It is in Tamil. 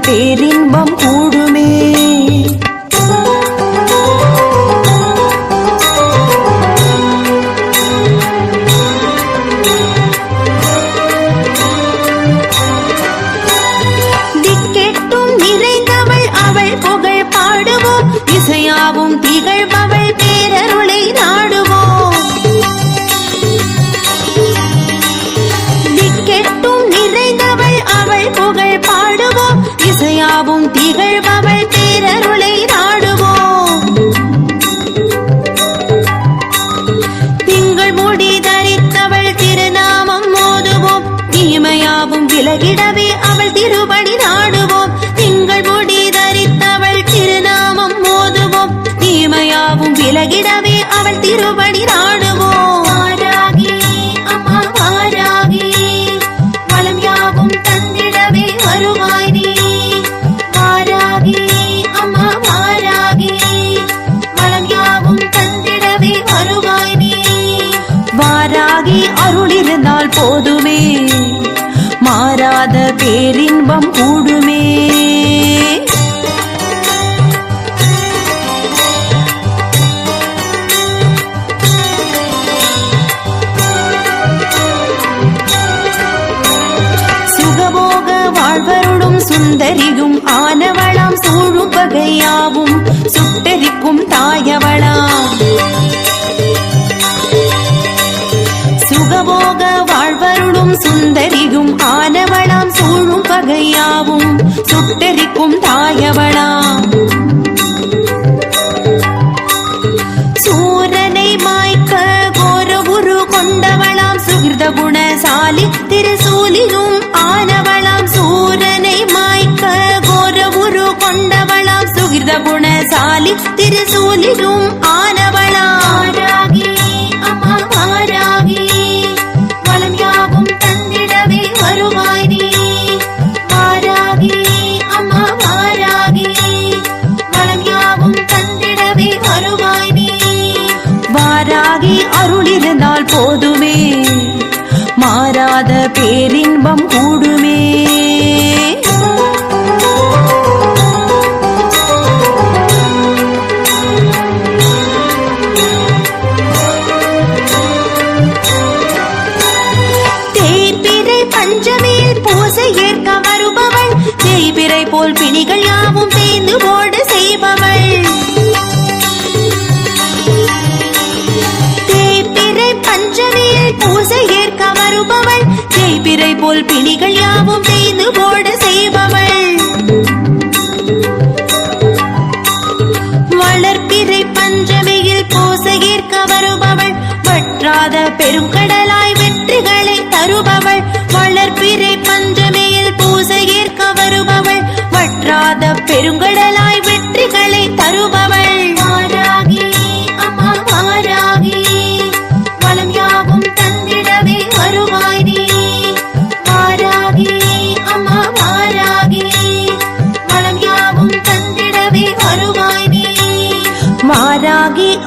பேரின்பம் கூடுமே. விலகிடவே அவள் திருபடி நாடுவோம். திங்கள் முடி தரித்தவள் திருநாமம் மோதுவோம். தீமையாவும் விலகிடவே பேரின்பம் கூடுமே. சுகபோக வாழ்வருடும் சுந்தரியும் ஆனவளாம் சூழும் பகையாவும் சுட்டரிக்கும் தாயவளாம். சுகபோக வாழ்வருளும் சுந்தரியும் ஆனவளாம் குணசாலி திருசூலியும் ஆனவளாம் சூரனை மாய்க்க கோர உரு கொண்டவளாம் சுகிர்த குணசாலி திருசூலியும் ஆனவளாம். வாராகி அம்மா வாராகி வளம் யாவும் தந்திடவே வருவாய் நீ. வாராகி அம்மா வாராகி வளம் யாவும் தந்திடவே வருவாய் நீ. வாராகி அருள் இருந்தால் போதுமே. மாறாத பேரின்பம் கூடுமே. தேய்பிறை பஞ்சமியில் பூசை ஏற்க வருபவள். தேய்பிறை போல் பிணிகள் யாவும் தேய்ந்து ஓட செய்பவள். தேய்பிறை பூசை ஏற்க வருபவள் தேய்பிரை போல் பிணிகள் யாவும் தேய்ந்து போட செய்பவள். வளர்ப்பிரை பஞ்சமியில் பூசை ஏற்க வருபவள். வற்றாத பெருங்கடலாய் வெற்றிகளை தருபவள். வளர்ப்பிரை பஞ்சமியில் பூசை ஏற்க வருபவள். வற்றாத பெருங்கடல்